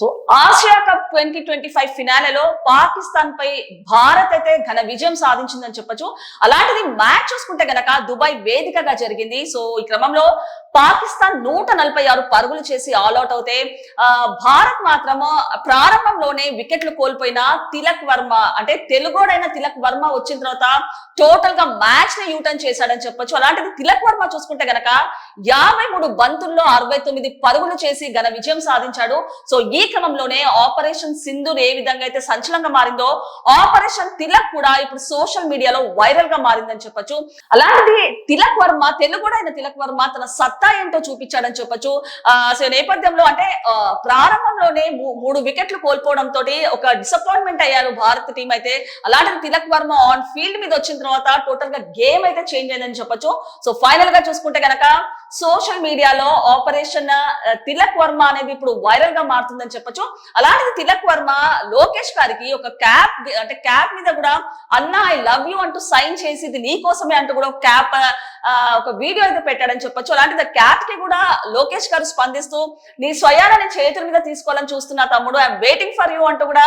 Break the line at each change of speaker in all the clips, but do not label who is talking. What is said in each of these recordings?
So Asia cup twenty twenty five ఫినాలేలో Pakistan పై భారత్ అయితే ఘన విజయం సాధించిందని చెప్పొచ్చు. అలాంటిది మ్యాచ్ చూసుకుంటే గనక దుబాయ్ వేదికగా జరిగింది. సో ఈ క్రమంలో పాకిస్తాన్ నూట నలభై ఆరు పరుగులు చేసి ఆల్అౌట్ అవుతే భారత్ మాత్రము ప్రారంభంలోనే వికెట్లు కోల్పోయిన తిలక్ వర్మ అంటే తెలుగోడైన తిలక్ వర్మ వచ్చిన తర్వాత టోటల్గా మ్యాచ్ని యూటర్న్ చేశాడని చెప్పొచ్చు. అలాంటిది తిలక్ వర్మ చూసుకుంటే గనక యాభై మూడు బంతుల్లో అరవై తొమ్మిది పరుగులు చేసి ఘన విజయం సాధించాడు. సో ఈ క్రమంలోనే ఆపరేషన్ సింధూర్ ఏ విధంగా అయితే సంచలనంగా మారిందో ఆపరేషన్ తిలక్ కూడా ఇప్పుడు సోషల్ మీడియాలో వైరల్గా మారిందని చెప్పొచ్చు. అలాంటిది తిలక్ వర్మ తెలుగుడైన తిలక్ వర్మ తన సత్తా ఏంటో చూపించాడని చెప్పొచ్చు. ఆ, సో నేపథ్యంలో అంటే ప్రారంభంలోనే మూడు వికెట్లు కోల్పోవడం తోటి ఒక డిసప్పాయింట్మెంట్ అయ్యారు భారత్ టీం అయితే. అలాంటిది తిలక్ వర్మ ఆన్ ఫీల్డ్ మీద వచ్చిన తర్వాత టోటల్గా గేమ్ అయితే చేంజ్ అయిందని చెప్పొచ్చు. సో ఫైనల్గా చూసుకుంటే గనక సోషల్ మీడియాలో ఆపరేషన్ తిలక్ వర్మ అనేది ఇప్పుడు వైరల్గా మారుతుందని చెప్పొచ్చు. అలాంటిది తిలక్ వర్మ లోకేష్ గారికి ఒక క్యాప్ అంటే క్యాప్ మీద కూడా అన్న ఐ లవ్ యూ అంటూ సైన్ చేసి ఇది నీ కోసమే అంటూ కూడా క్యాప్ ఒక వీడియో అయితే పెట్టాడని చెప్పొచ్చు. అలాంటిది క్యాట్కి కూడా లోకేష్ గారు స్పందిస్తూ నీ స్వయాలని చేతుల మీద తీసుకోవాలని చూస్తున్నా తమ్ముడు. ఐఎమ్ వెయిటింగ్ ఫర్ యూ అంటూ కూడా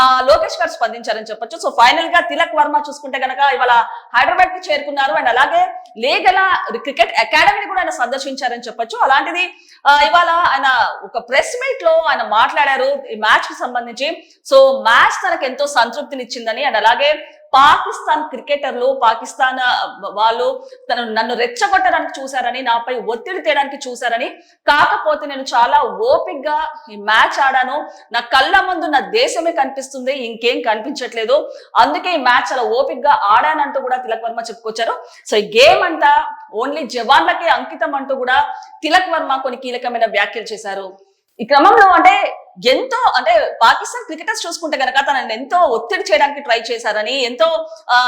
ఆ, లోకేష్ గారు స్పందించారని చెప్పొచ్చు. సో ఫైనల్గా తిలక్ వర్మ చూసుకుంటే గనక ఇవాళ హైదరాబాద్కి చేరుకున్నారు. అండ్ అలాగే లేగల క్రికెట్ అకాడమీని కూడా ఆయన సందర్శించారని చెప్పొచ్చు. అలాంటిది ఇవాళ ఆయన ఒక ప్రెస్ మీట్లో ఆయన మాట్లాడారు ఈ మ్యాచ్కి సంబంధించి. సో మ్యాచ్ తనకు ఎంతో సంతృప్తినిచ్చిందని. అండ్ అలాగే పాకిస్తాన్ క్రికెటర్లు పాకిస్తాన్ వాళ్ళు తను నన్ను రెచ్చగొట్టడానికి చూశారని నాపై ఒత్తిడి తేయడానికి చూశారని కాకపోతే నేను చాలా ఓపిక్గా ఈ మ్యాచ్ ఆడాను. నా కళ్ళ ముందు నా దేశమే కనిపిస్తుంది ఇంకేం కనిపించట్లేదు. అందుకే ఈ మ్యాచ్ చాలా ఓపిక్గా ఆడానంటూ కూడా తిలక్ వర్మ చెప్పుకొచ్చారు. సో ఈ గేమ్ అంతా ఓన్లీ జవాన్లకే అంకితం అంటూ కూడా తిలక్ వర్మ కొన్ని కీలకమైన వ్యాఖ్యలు చేశారు. ఈ క్రమంలో అంటే ఎంతో అంటే పాకిస్తాన్ క్రికెటర్స్ చూసుకుంటే గనక తనని ఎంతో ఒత్తిడి చేయడానికి ట్రై చేశారని ఎంతో ఆ,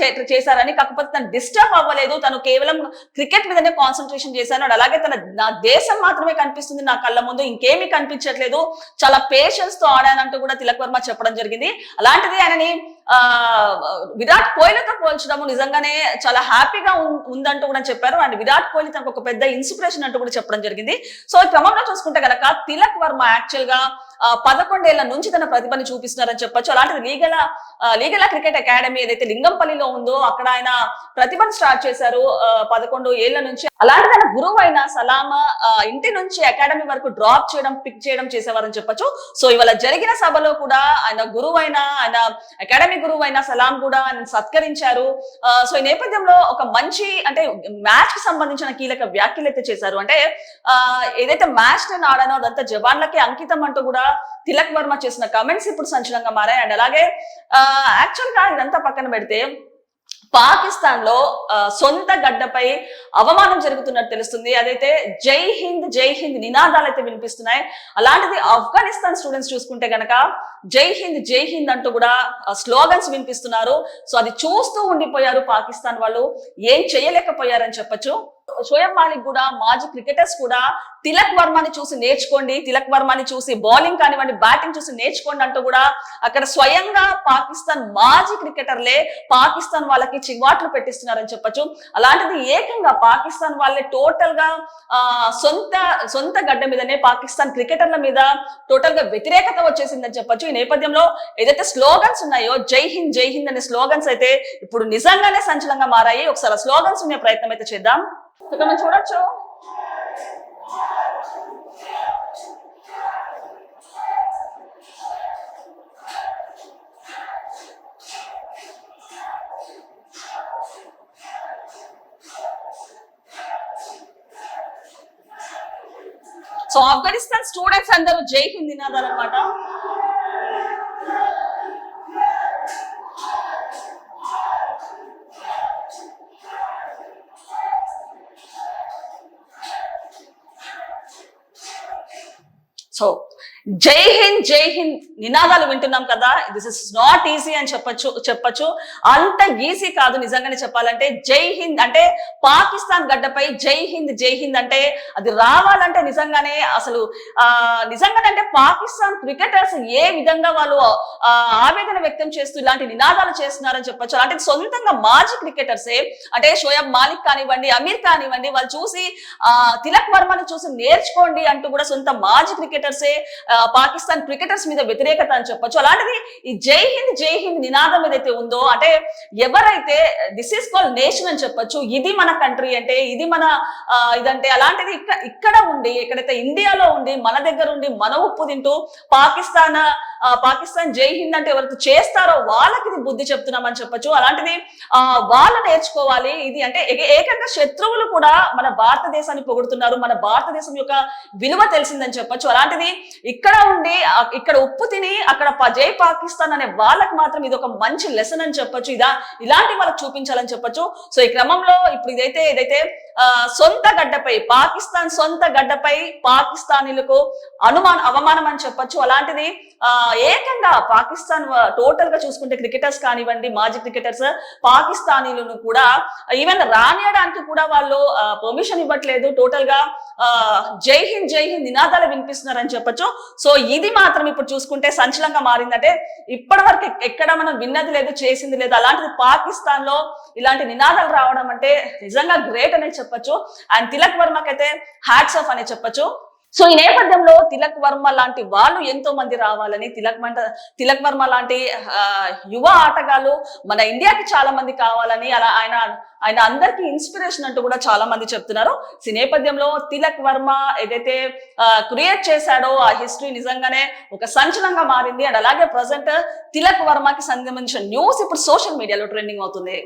చే- చేశారని కాకపోతే తను డిస్టర్బ్ అవ్వలేదు. తను కేవలం క్రికెట్ మీదనే కాన్సన్ట్రేషన్ చేశాను. అలాగే తన నా దేశం మాత్రమే కనిపిస్తుంది నా కళ్ళ ముందు. ఇంకేమీ కనిపించట్లేదు. చాలా పేషెన్స్తో ఆడానంటూ కూడా తిలక్ వర్మ చెప్పడం జరిగింది. అలాంటిది ఆయనని విరాట్ కోహ్లీతో పోల్చడము నిజంగానే చాలా హ్యాపీగా ఉందంటూ కూడా చెప్పారు. అండ్ విరాట్ కోహ్లీ తనకు ఒక పెద్ద ఇన్స్పిరేషన్ అంటూ కూడా చెప్పడం జరిగింది. సో ఈ క్రమంలో చూసుకుంటే గనక తిలక్ వర్మ యాక్చువల్గా పదకొండేళ్ళ నుంచి తన ప్రతిభని చూపిస్తున్నారని చెప్పొచ్చు. అలాంటిది లీగల ఆ, లీగల క్రికెట్ అకాడమీ ఏదైతే లింగంపల్లిలో ఉందో అక్కడ ఆయన ప్రతిభను స్టార్ట్ చేశారు ఆ, పదకొండు ఏళ్ళ నుంచి. అలాంటి తన గురువు అయిన సలామ ఇంటి నుంచి అకాడమీ వరకు డ్రాప్ చేయడం పిక్ చేయడం చేసేవారని చెప్పొచ్చు. సో ఇవాళ జరిగిన సభలో కూడా ఆయన గురువు ఆయన అకాడమీ గురువు అయిన సలాం కూడా ఆయన సత్కరించారు. సో ఈ నేపథ్యంలో ఒక మంచి అంటే మ్యాచ్కి సంబంధించిన కీలక వ్యాఖ్యలు అయితే చేశారు. అంటే ఆ ఏదైతే మ్యాచ్ నేను ఆడానో అదంతా జవాన్లకి అంకితం అంటూ కూడా తిలక్ వర్మ చేసిన కమెంట్స్ ఇప్పుడు సంచలనంగా మారాయి. అండ్ అలాగే యాక్చువల్గా ఇదంతా పక్కన పెడితే పాకిస్తాన్లో సొంత గడ్డపై అవమానం జరుగుతున్నట్టు తెలుస్తుంది. అదైతే జై హింద్ జై హింద్ నినాదాలు అయితే వినిపిస్తున్నాయి. అలాంటిది ఆఫ్ఘనిస్తాన్ స్టూడెంట్స్ చూసుకుంటే గనక జై హింద్ జై హింద్ అంటూ కూడా స్లోగన్స్ వినిపిస్తున్నారు. సో అది చూస్తూ ఉండిపోయారు పాకిస్తాన్ వాళ్ళు. ఏం చేయలేకపోయారని చెప్పొచ్చు. షోయబ్ మాలిక్ కూడా మాజీ క్రికెటర్స్ కూడా తిలక్ వర్మని చూసి నేర్చుకోండి తిలక్ వర్మని చూసి బౌలింగ్ కానివ్వండి బ్యాటింగ్ చూసి నేర్చుకోండి అంటూ కూడా అక్కడ స్వయంగా పాకిస్తాన్ మాజీ క్రికెటర్లే పాకిస్తాన్ వాళ్ళకి చివాట్లు పెట్టిస్తున్నారని చెప్పొచ్చు. అలాంటిది ఏకంగా పాకిస్తాన్ వాళ్ళే టోటల్గా సొంత సొంత గడ్డ మీదనే పాకిస్తాన్ క్రికెటర్ల మీద టోటల్గా వ్యతిరేకత వచ్చేసిందని చెప్పొచ్చు. ఈ నేపథ్యంలో ఏదైతే స్లోగన్స్ ఉన్నాయో జై హింద్ జై హింద్ అనే స్లోగన్స్ అయితే ఇప్పుడు నిజంగానే సంచలనంగా మారాయి. ఒకసారి స్లోగన్స్ ఉండే ప్రయత్నం అయితే చేద్దాం. ఇక్కడ మనం చూడొచ్చు. సో ఆఫ్ఘనిస్తాన్ స్టూడెంట్స్ అందరూ జై హింద్ నినాదాలు అనమాట సో జై హింద్ జై హింద్ నినాదాలు వింటున్నాం కదా. దిస్ ఇస్ నాట్ ఈజీ అని చెప్పొచ్చు చెప్పొచ్చు. అంత ఈజీ కాదు నిజంగానే చెప్పాలంటే జై హింద్ అంటే పాకిస్తాన్ గడ్డపై జై హింద్ జై హింద్ అంటే అది రావాలంటే నిజంగానే అసలు ఆ నిజంగానే అంటే పాకిస్తాన్ క్రికెటర్స్ ఏ విధంగా వాళ్ళు ఆవేదన వ్యక్తం చేస్తూ ఇలాంటి నినాదాలు చేస్తున్నారని చెప్పొచ్చు. అంటే సొంతంగా మాజీ క్రికెటర్సే అంటే షోయబ్ మాలిక్ కానివ్వండి అమీర్ కానివ్వండి వాళ్ళు చూసి ఆ తిలక్ వర్మని చూసి నేర్చుకోండి అంటూ కూడా సొంత మాజీ క్రికెటర్సే ఆ, పాకిస్తాన్ క్రికెటర్స్ మీద వ్యతిరేకత అని చెప్పొచ్చు. అలాంటిది ఈ జై హింద్ జై హింద్ నినాదం ఏదైతే ఉందో అంటే ఎవరైతే దిస్ ఈస్ కాల్ నేషన్ అని చెప్పొచ్చు ఇది మన కంట్రీ అంటే ఇది మన ఇదంటే అలాంటిది ఇక్కడ ఇక్కడ ఉండి ఎక్కడైతే ఇండియాలో ఉండి మన దగ్గర ఉండి మన ఉప్పు తింటూ పాకిస్తాన్ పాకిస్తాన్ జై హింద్ అంటే ఎవరైతే చేస్తారో వాళ్ళకి ఇది బుద్ధి చెప్తున్నామని చెప్పొచ్చు. అలాంటిది ఆ వాళ్ళు నేర్చుకోవాలి. ఇది అంటే ఏకంగా శత్రువులు కూడా మన భారతదేశాన్ని పొగుడుతున్నారు. మన భారతదేశం యొక్క విలువ తెలిసిందని చెప్పొచ్చు. అలాంటిది ఇక్కడ ఉండి ఇక్కడ ఉప్పు తిని అక్కడ ప- జై పాకిస్తాన్ అనే వాళ్ళకి మాత్రం ఇది ఒక మంచి లెసన్ అని చెప్పొచ్చు. ఇదా ఇలాంటి వాళ్ళకి చూపించాలని చెప్పొచ్చు. సో ఈ క్రమంలో ఇప్పుడు ఇదైతే ఇదైతే సొంత గడ్డపై పాకిస్తాన్ సొంత గడ్డపై పాకిస్తానీలకు అనుమానం అవమానం అని చెప్పొచ్చు. అలాంటిది ఏకంగా పాకిస్తాన్ టోటల్గా చూసుకుంటే క్రికెటర్స్ కానివ్వండి మాజీ క్రికెటర్స్ పాకిస్తానీలను కూడా ఈవెన్ రానియడానికి కూడా వాళ్ళు పర్మిషన్ ఇవ్వట్లేదు. టోటల్గా జై హింద్ జై హింద్ నినాదాలు వినిపిస్తున్నారని చెప్పొచ్చు. సో ఇది మాత్రం ఇప్పుడు చూసుకుంటే సంచలనంగా మారిందంటే ఇప్పటి వరకు ఎక్కడ మనం విన్నది లేదు చేసింది లేదు అలాంటిది పాకిస్తాన్లో ఇలాంటి నినాదాలు రావడం అంటే నిజంగా గ్రేట్ అనే చెప్పొచ్చు. అండ్ తిలక్ వర్మకైతే హ్యాట్స్ ఆఫ్ అనే చెప్పొచ్చు. సో ఈ నేపథ్యంలో తిలక్ వర్మ లాంటి వాళ్ళు ఎంతో మంది రావాలని తిలక్ మంట తిలక్ వర్మ లాంటి యువ ఆటగాళ్ళు మన ఇండియాకి చాలా మంది కావాలని అలా ఆయన ఆయన అందరికి ఇన్స్పిరేషన్ అంటూ కూడా చాలా మంది చెప్తున్నారు. ఈ నేపథ్యంలో తిలక్ వర్మ ఏదైతే క్రియేట్ చేశాడో ఆ హిస్టరీ నిజంగానే ఒక సంచలనంగా మారింది. అండ్ అలాగే ప్రజెంట్ తిలక్ వర్మకి సంబంధించిన న్యూస్ ఇప్పుడు సోషల్ మీడియాలో ట్రెండింగ్ అవుతుంది.